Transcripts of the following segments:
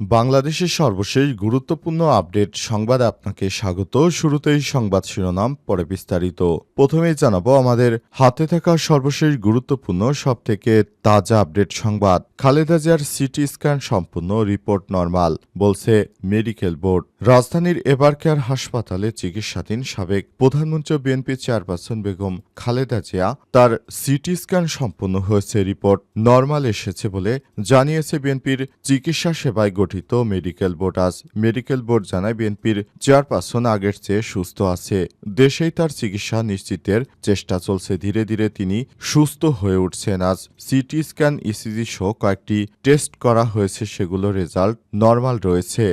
বাংলাদেশের সর্বশেষ গুরুত্বপূর্ণ আপডেট সংবাদ আপনাকে স্বাগত। শুরুতেই সংবাদ শিরোনাম, পরে বিস্তারিত। প্রথমেই জানাব আমাদের হাতে থাকা সর্বশেষ গুরুত্বপূর্ণ, সবথেকে তাজা আপডেট সংবাদ। খালেদা জিয়ার সিটি স্ক্যান সম্পূর্ণ, রিপোর্ট নর্মাল, বলছে মেডিকেল বোর্ড। রাজধানীর এবারকেয়ার হাসপাতালে চিকিৎসাধীন সাবেক প্রধানমন্ত্রী বিএনপি চেয়ারপারসন বেগম খালেদা জিয়া, তার সিটি স্ক্যান সম্পূর্ণ হয়েছে, রিপোর্ট নর্মাল এসেছে বলে জানিয়েছে বিএনপির চিকিৎসা সেবায় গঠিত মেডিকেল বোর্ড আজ মেডিকেল বোর্ড জানায় বিএনপির চেয়ারপারসন আগের চেয়ে সুস্থ আছে। দেশেই তার চিকিৎসা নিশ্চিতের চেষ্টা চলছে। ধীরে ধীরে তিনি সুস্থ হয়ে উঠছেন। আজ সিটি স্ক্যান ইসিজি সহ কয়েকটি টেস্ট করা হয়েছে। সেগুলো রেজাল্ট নর্মাল রয়েছে।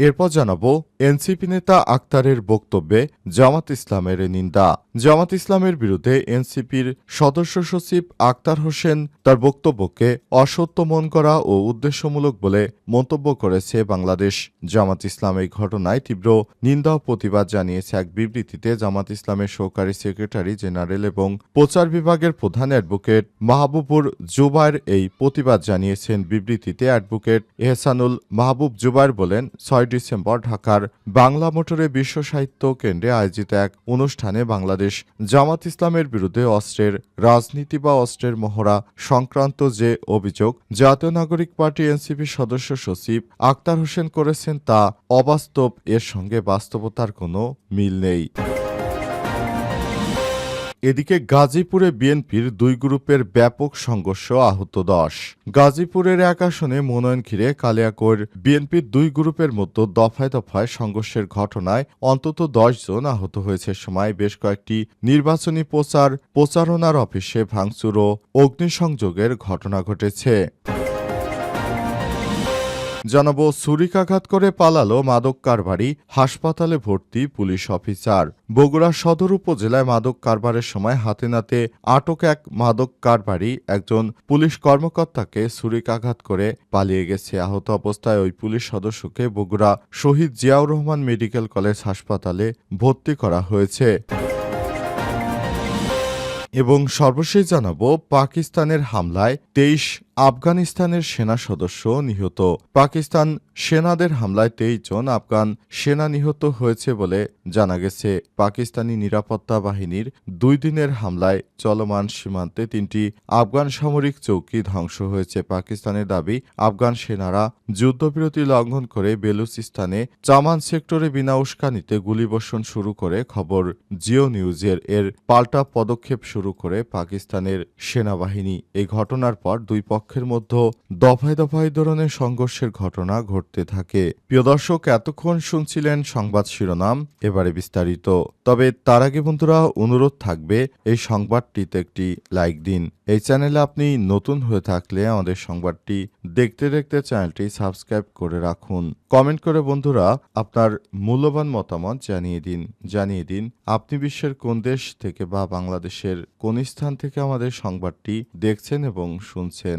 এরপর জানাব এনসিপি নেতা আক্তারের বক্তব্যে জামাত ইসলামের নিন্দা। জামাত ইসলামের বিরুদ্ধে এনসিপির সদস্য সচিব আক্তার হোসেন তার বক্তব্যকে অসত্য মন করা ও উদ্দেশ্যমূলক বলে মন্তব্য করেছে বাংলাদেশ। জামাত ইসলাম এই ঘটনায় তীব্র নিন্দা ও প্রতিবাদ জানিয়েছে এক বিবৃতিতে জামাত ইসলামের সহকারী সেক্রেটারি জেনারেল এবং প্রচার বিভাগের প্রধান অ্যাডভোকেট মাহবুবুর জুবায়ের এই প্রতিবাদ জানিয়েছেন। বিবৃতিতে অ্যাডভোকেট এহসানুল মাহবুব জুবায়ের বলেন, ছয় ডিসেম্বর ঢাকার বাংলা মোটরে বিশ্ব সাহিত্য কেন্দ্রে আয়োজিত এক অনুষ্ঠানে বাংলাদেশ জামাত ইসলামের বিরুদ্ধে অস্ত্রের রাজনীতি বা অস্ত্রের মহড়া সংক্রান্ত যে অভিযোগ জাতীয় নাগরিক পার্টি এনসিপি সদস্য সচিব আক্তার হোসেন করেছেন তা অবাস্তব, এর সঙ্গে বাস্তবতার কোনো মিল নেই। এদিকে গাজীপুরে বিএনপির দুই গ্রুপের ব্যাপক সংঘর্ষ আহত দশ। গাজীপুরের এক আসনে মনোনয়ন ঘিরে কালিয়াকোর বিএনপির দুই গ্রুপের মতো দফায় দফায় সংঘর্ষের ঘটনায় অন্তত দশ জন আহত হয়েছে সময় বেশ কয়েকটি নির্বাচনী প্রচার প্রচারণার অফিসে ভাঙচুর ও অগ্নিসংযোগের ঘটনা ঘটেছে। জানাব ছুরিকাঘাত করে পালালো মাদক কারবারি, হাসপাতালে ভর্তি পুলিশ অফিসার। বগুড়া সদর উপজেলায় মাদক কারবারের সময় হাতে নাতে আটক এক মাদক কারবারি একজন পুলিশ কর্মকর্তাকে ছুরিকাঘাত করে পালিয়ে গেছে। আহত অবস্থায় ওই পুলিশ সদস্যকে বগুড়া শহীদ জিয়াউর রহমান মেডিকেল কলেজ হাসপাতালে ভর্তি করা হয়েছে। এবং সর্বশেষ জানাব, পাকিস্তানের হামলায় তেইশ আফগানিস্তানের সেনা সদস্য নিহত। পাকিস্তান সেনাদের হামলায় তেইশ জন আফগান সেনা নিহত হয়েছে বলে জানা গেছে। পাকিস্তানি নিরাপত্তা বাহিনীর দুই দিনের হামলায় চলমান সীমান্তে তিনটি আফগান সামরিক চৌকি ধ্বংস হয়েছে। পাকিস্তানের দাবি, আফগান সেনারা যুদ্ধবিরতি লঙ্ঘন করে বেলুচিস্তানে চামান সেক্টরে বিনা উস্কানিতে গুলিবর্ষণ শুরু করে খবর জিও নিউজের। এর পাল্টা পদক্ষেপ শুরু করে পাকিস্তানের সেনাবাহিনী। এই ঘটনার পর দুই পক্ষের মধ্যে দফায় দফায় ধরনের সংঘর্ষের ঘটনা ঘটতে থাকে। প্রিয় দর্শক, এতক্ষণ শুনছিলেন সংবাদ শিরোনাম, এবারে বিস্তারিত। তবে তার আগে বন্ধুরা, অনুরোধ থাকবে, এই সংবাদটিতে একটি লাইক দিন। এই চ্যানেলে আপনি নতুন হয়ে থাকলে আমাদের সংবাদটি দেখতে দেখতে চ্যানেলটি সাবস্ক্রাইব করে রাখুন। কমেন্ট করে বন্ধুরা, আপনার মূল্যবান মতামত জানিয়ে দিন। জানিয়ে দিন, আপনি বিশ্বের কোন দেশ থেকে বা বাংলাদেশের কোন স্থান থেকে আমাদের সংবাদটি দেখছেন এবং শুনছেন।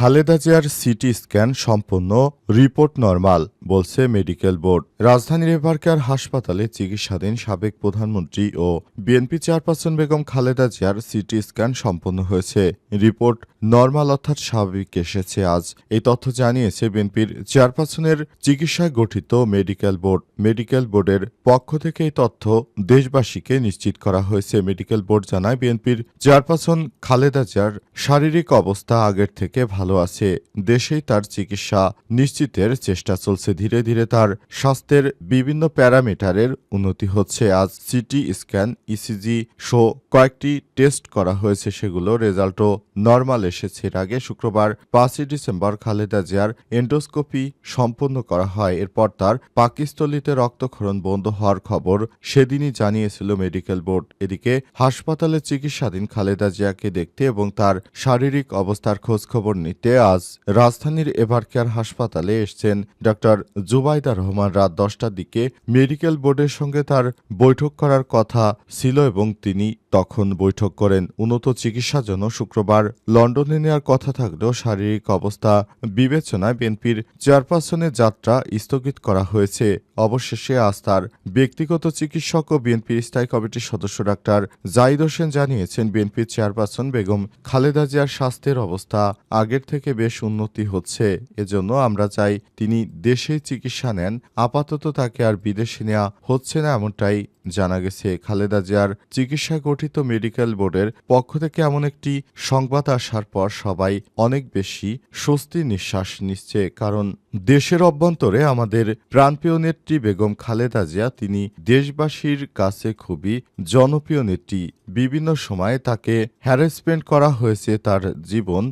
খালেদা জিয়ার সিটি স্ক্যান সম্পন্ন রিপোর্ট নর্মাল, বলছে মেডিকেল বোর্ড। রাজধানীর এবারকার হাসপাতালে চিকিৎসাধীন সাবেক প্রধানমন্ত্রী ও বিএনপি চেয়ারপারসন বেগম খালেদা জিয়ার সিটি স্ক্যান সম্পন্ন হয়েছে। রিপোর্ট নর্মাল অর্থাৎ স্বাভাবিক এসেছে আজ। এই তথ্য জানিয়েছে বিএনপির চেয়ারপারসনের চিকিৎসায় গঠিত মেডিকেল বোর্ড। মেডিকেল বোর্ডের পক্ষ থেকে এই তথ্য দেশবাসীকে নিশ্চিত করা হয়েছে। মেডিকেল বোর্ড জানায়, বিএনপির চেয়ারপারসন খালেদা জিয়ার শারীরিক অবস্থা আগের থেকে ভালো আছে। দেশেই তার চিকিৎসা নিশ্চিতের চেষ্টা চলছে। ধীরে ধীরে তার স্বাস্থ্যের বিভিন্ন প্যারামিটারের উন্নতি হচ্ছে। আজ সিটি স্ক্যান, ইসিজি শো কয়েকটি টেস্ট করা হয়েছে। সেগুলো রেজাল্টও নর্মাল এসেছে। এর আগে শুক্রবার পাঁচই ডিসেম্বর খালেদা জিয়ার এন্ডোস্কোপি সম্পন্ন করা হয়। এরপর তার পাকিস্তলিতে রক্তক্ষরণ বন্ধ হওয়ার খবর সেদিনই জানিয়েছিল মেডিকেল বোর্ড। এদিকে হাসপাতালে চিকিৎসাধীন খালেদা জিয়াকে দেখতে এবং তার শারীরিক অবস্থার খোঁজখবর নিতে আজ রাজধানীর এভারকেয়ার হাসপাতালে এসছেন ডক্টর জুবাইদা রহমান। রাত দশটার দিকে মেডিকেল বোর্ডের সঙ্গে তার বৈঠক করার কথা ছিল এবং তিনি তখন বৈঠক করেন। উন্নত চিকিৎসার জন্য শুক্রবার লন্ডনে নেওয়ার কথা থাকলেও শারীরিক অবস্থা বিবেচনায় বিএনপির চেয়ারপারসনের যাত্রা স্থগিত করা হয়েছে। অবশেষে আজ তার ব্যক্তিগত চিকিৎসক ও বিএনপির স্থায়ী কমিটির সদস্য ডাক্তার জাহিদ হোসেন জানিয়েছেন, বিএনপির চেয়ারপারসন বেগম খালেদা জিয়ার স্বাস্থ্যের অবস্থা আগের থেকে বেশ উন্নতি হচ্ছে। এজন্য আমরা চাই তিনি দেশেই চিকিৎসা নেন, আপাতত তাকে আর বিদেশে নেওয়া হচ্ছে না এমনটাই জানা গেছে। খালেদা জিয়ার চিকিৎসা গঠিত মেডিকেল বোর্ডের পক্ষ থেকে এমন একটি সংবাদ আসার পর সবাই অনেক বেশি স্বস্তি নিঃশ্বাস নিচ্ছে। কারণ দেশের অভ্যন্তরে আমাদের প্রাণপ্রিয় নেত্রী বেগম খালেদা জিয়া, তিনি দেশবাসীর কাছে খুবই জনপ্রিয় নেত্রী। বিভিন্ন সময়ে তাকে হ্যারাসমেন্ট করা হয়েছে তার জীবন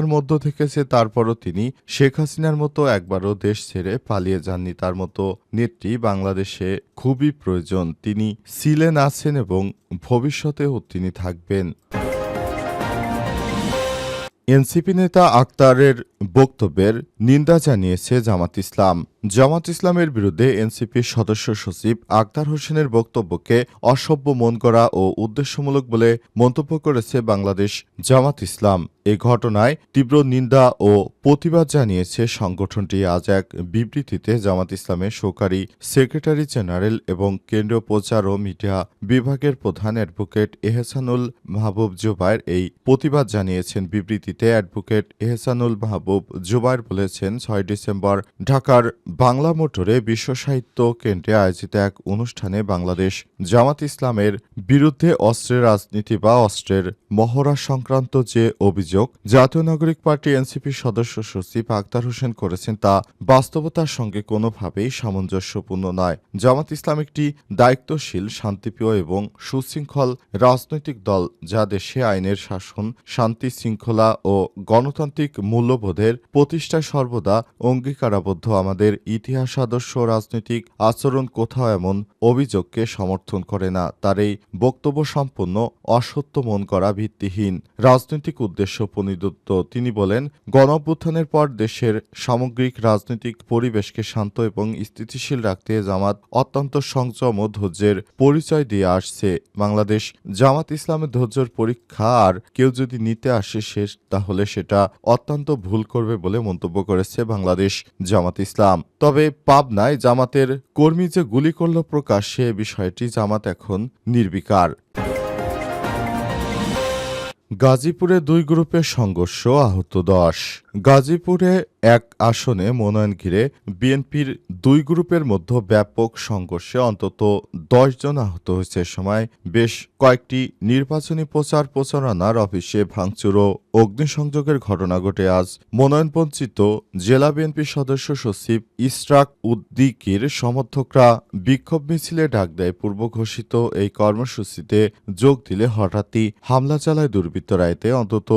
অনিরাপত্তার মধ্য থেকেছে তারপরও তিনি শেখ হাসিনার মতো একবারও দেশ ছেড়ে পালিয়ে যাননি। তার মতো নেত্রী বাংলাদেশে খুবই প্রয়োজন। তিনি ছিলেন আছেন এবং ভবিষ্যতেও তিনি থাকবেন। এনসিপি নেতা আক্তারের বক্তব্যের নিন্দা জানিয়েছে জামাত ইসলাম। জামাত ইসলামের বিরুদ্ধে এনসিপির সদস্য সচিব আক্তার হোসেনের বক্তব্যকে অসভ্য মন করা ও উদ্দেশ্যমূলক বলে মন্তব্য করেছে বাংলাদেশ জামাত ইসলাম। এ ঘটনায় তীব্র নিন্দা ও প্রতিবাদ জানিয়েছে সংগঠনটি। আজ এক বিবৃতিতে জামাত ইসলামের সহকারী সেক্রেটারি জেনারেল এবং কেন্দ্রীয় প্রচার ও মিডিয়া বিভাগের প্রধান অ্যাডভোকেট এহসানুল মাহবুব জুবাইর এই প্রতিবাদ জানিয়েছেন বিবৃতিতে। অ্যাডভোকেট এহসানুল মাহবুব জুবাইর বলেছেন, ছয় ডিসেম্বর ঢাকার বাংলা মোটরে বিশ্ব সাহিত্য কেন্দ্রে আয়োজিত এক অনুষ্ঠানে বাংলাদেশ জামাত ইসলামের বিরুদ্ধে অস্ত্রের রাজনীতি বা অস্ত্রের মহড়া সংক্রান্ত যে অভিযোগ জাতীয় নাগরিক পার্টি এনসিপির সদস্য সচিব আক্তার হোসেন করেছেন, তা বাস্তবতার সঙ্গে কোনোভাবেই সামঞ্জস্যপূর্ণ নয়। জামাত ইসলাম একটি দায়িত্বশীল, শান্তিপ্রিয় এবং সুশৃঙ্খল রাজনৈতিক দল, যা দেশে আইনের শাসন, শান্তি শৃঙ্খলা গণতান্ত্রিক মূল্যবোধের প্রতিষ্ঠা সর্বদা অঙ্গীকারাবদ্ধ আমাদের ইতিহাস আদর্শ রাজনৈতিক আচরণ কোথাও এমন অভিযোগকে সমর্থন করে না। তার এই বক্তব্য সম্পূর্ণ অসত্য মন করা ভিত্তিহীন। রাজনৈতিক উদ্দেশ্য প্রণীত তিনি বলেন গণ পর দেশের সামগ্রিক রাজনৈতিক পরিবেশকে শান্ত এবং স্থিতিশীল রাখতে জামাত অত্যন্ত সংযম ও ধৈর্যের পরিচয় দিয়ে আসছে। বাংলাদেশ জামাত ইসলামের ধৈর্যের পরীক্ষা আর কেউ যদি নিতে আসে সে তাহলে সেটা অত্যন্ত ভুল করবে বলে মন্তব্য করেছে বাংলাদেশ জামাত ইসলাম। তবে পাবনায় জামাতের কর্মী যে গুলি করল প্রকাশ্যে, বিষয়টি জামাত এখন নির্বিকার। গাজীপুরে দুই গ্রুপের সংঘর্ষ, আহত দশ। গাজীপুরে এক আসনে মনোনয়ন ঘিরে বিএনপির দুই গ্রুপের মধ্যে ব্যাপক সংঘর্ষে অন্তত দশ জন আহত হয়েছে সময়। বেশ কয়েকটি নির্বাচনী প্রচার প্রচারণার অফিসে ভাঙচুর ও অগ্নিসংযোগের ঘটনা ঘটে। আজ মনোনয়নবঞ্চিত জেলা বিএনপির সদস্য সচিব ইসরাক উদ্দিকির সমর্থকরা বিক্ষোভ মিছিলে ডাক দেয় পূর্ব ঘোষিত এই কর্মসূচিতে যোগ দিলে হঠাৎই হামলা চালায় দুর্বৃত্তরা। এতে অন্তত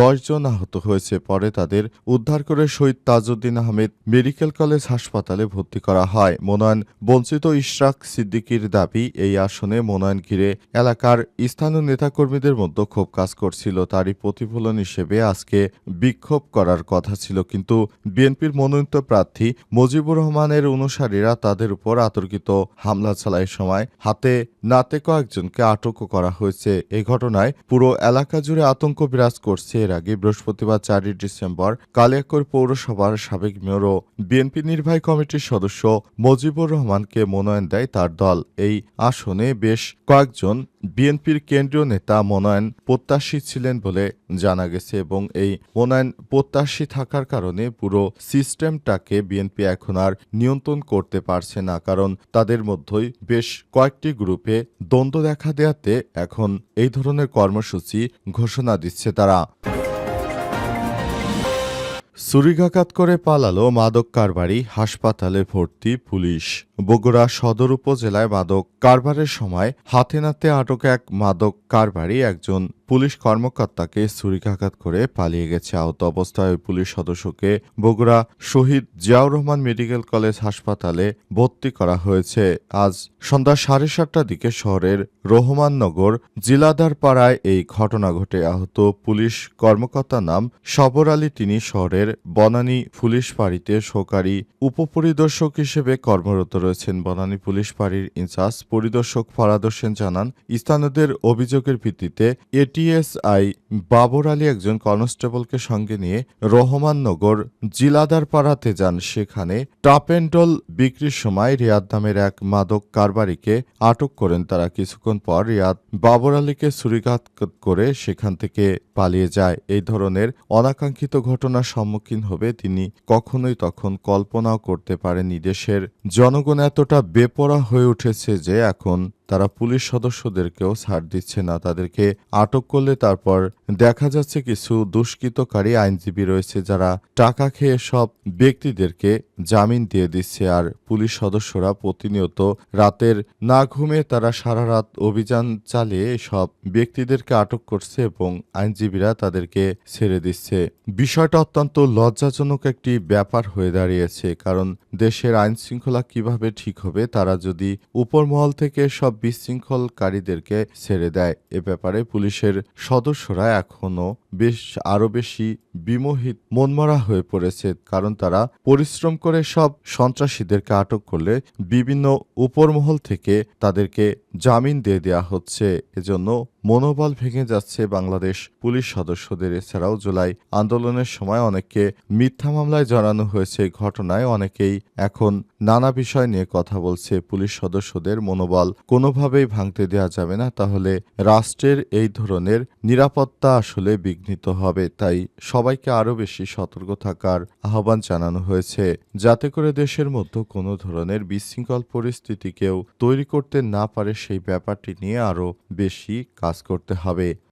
দশ জন আহত হয়েছে, পরে তাদের উদ্ধার করে শহীদ তাজউদ্দিন আহমেদ মেডিকেল কলেজ হাসপাতালে ভর্তি করা হয়। মনোনয়ন বঞ্চিত ইশরাক সিদ্দিকির দাবি, এই আসনে মনোনয়ন ঘিরে এলাকার স্থানীয় নেতাকর্মীদের মধ্যে ক্ষোভ কাজ করছিল। তারই প্রতিফলন হিসেবে আজকে বিক্ষোভ করার কথা ছিল। কিন্তু বিএনপির মনোনীত প্রার্থী মুজিবুর রহমানের অনুসারীরা তাদের উপর আতর্কিত হামলা চালায়। সময় হাতে নাতে কয়েকজনকে আটকও করা হয়েছে। এই ঘটনায় পুরো এলাকা জুড়ে আতঙ্ক বিরাজ করছে। এর আগে বৃহস্পতিবার চারই ডিসেম্বর কালিয়াকৈর পৌরসভার সাবেক মেয়র ও বিএনপি নির্বাহী কমিটির সদস্য মুজিবুর রহমানকে মনোনয়ন দেয় তার দল। এই আসনে বেশ কয়েকজন বিএনপির কেন্দ্রীয় নেতা মনোনয়ন প্রত্যাশী ছিলেন বলে জানা গেছে এবং এই মনোনয়ন প্রত্যাশী থাকার কারণে পুরো সিস্টেমটাকে বিএনপি এখন আর নিয়ন্ত্রণ করতে পারছে না, কারণ তাদের মধ্যেই বেশ কয়েকটি গ্রুপে দ্বন্দ্ব দেখা দেয়াতে এখন এই ধরনের কর্মসূচি ঘোষণা দিচ্ছে তারা। ছুরিঘাঘাত করে পালালো মাদক কারবারি হাসপাতালে ভর্তি পুলিশ। বগুড়া সদর উপজেলায় মাদক কারবারের সময় হাতে নাতে আটক এক মাদক কারবারি একজন পুলিশ কর্মকর্তাকে ছুরিকাঘাত করে পালিয়ে গেছে। আহত অবস্থায় পুলিশ সদস্যকে বগুড়া শহীদ জিয়াউর রহমান মেডিকেল কলেজ হাসপাতালে ভর্তি করা হয়েছে। আজ সন্ধ্যা সাড়ে সাতটার দিকে শহরের রহমাননগর জিলাদার পাড়ায় এই ঘটনা ঘটে। আহত পুলিশ কর্মকর্তার নাম সবর আলী। তিনি শহরের বনানী পুলিশ বাড়িতে সহকারী উপপরিদর্শক হিসেবে কর্মরত রয়েছেন বনানী পুলিশ ফাঁড়ির ইনচার্জ, পরিদর্শক ফরাদ হোসেন জানান, স্থানীয়দের অভিযোগের ভিত্তিতে এটিএসআই বাবর আলী একজন কনস্টেবলকে সঙ্গে নিয়ে রহমাননগর জিলাদার পাড়াতে যান। সেখানে টাপেন্ডল বিক্রির সময় রিয়াদ নামের এক মাদক কারবারিকে আটক করেন তারা। কিছুক্ষণ পর রিয়াদ বাবর আলীকে ছুরিঘাত করে সেখান থেকে পালিয়ে যায়। এই ধরনের অনাকাঙ্ক্ষিত ঘটনার সম্মুখীন হবে তিনি কখনোই তখন কল্পনাও করতে পারেননি। দেশের জনগণ এতটা বেপরা হয়ে উঠেছে যে এখন তারা পুলিশ সদস্যদেরকেও ছাড় দিচ্ছে না, তাদেরকে আটক করলে তারপর দেখা যাচ্ছে কিছু দুষ্কৃতকারী আইনজীবী রয়েছে যারা টাকা খেয়ে সব ব্যক্তিদেরকে জামিন দিয়ে দিচ্ছে আর পুলিশ সদস্যরা প্রতিনিয়ত রাতের না ঘুমে তারা সারা রাত অভিযান চালিয়ে সব ব্যক্তিদেরকে আটক করছে এবং আইনজীবীরা তাদেরকে ছেড়ে দিচ্ছে। বিষয়টা অত্যন্ত লজ্জাজনক একটি ব্যাপার হয়ে দাঁড়িয়েছে, কারণ দেশের আইন শৃঙ্খলা কীভাবে ঠিক হবে, তারা যদি উপরমহল থেকে সব বিশৃঙ্খলকারীদেরকে ছেড়ে দেয়। এ ব্যাপারে পুলিশের সদস্যরা এখনও বেশ আরও বেশি বিমোহিত, মনমরা হয়ে পড়েছে কারণ তারা পরিশ্রম করে সব সন্ত্রাসীদেরকে আটক করলে বিভিন্ন উপরমহল থেকে তাদেরকে জামিন দিয়ে দেওয়া হচ্ছে। এজন্য মনোবল ভেঙে যাচ্ছে বাংলাদেশ পুলিশ সদস্যদের। এছাড়াও জুলাই আন্দোলনের সময় অনেককে মিথ্যা মামলায় জড়ানো হয়েছে ঘটনায় অনেকেই এখন নানা বিষয় নিয়ে কথা বলছে। পুলিশ সদস্যদের মনোবল কোনোভাবেই ভাঙতে দেওয়া যাবে না। তাহলে রাষ্ট্রের এই ধরনের নিরাপত্তা আসলে বিঘ্নিত হবে, তাই সবাইকে আরও বেশি সতর্ক থাকার আহ্বান জানানো হয়েছে। যাতে করে দেশের মধ্যে কোনো ধরনের বিশৃঙ্খল পরিস্থিতি কেউ তৈরি করতে না পারে, সেই ব্যাপারটি নিয়ে আরও বেশি কাজ করতে হবে।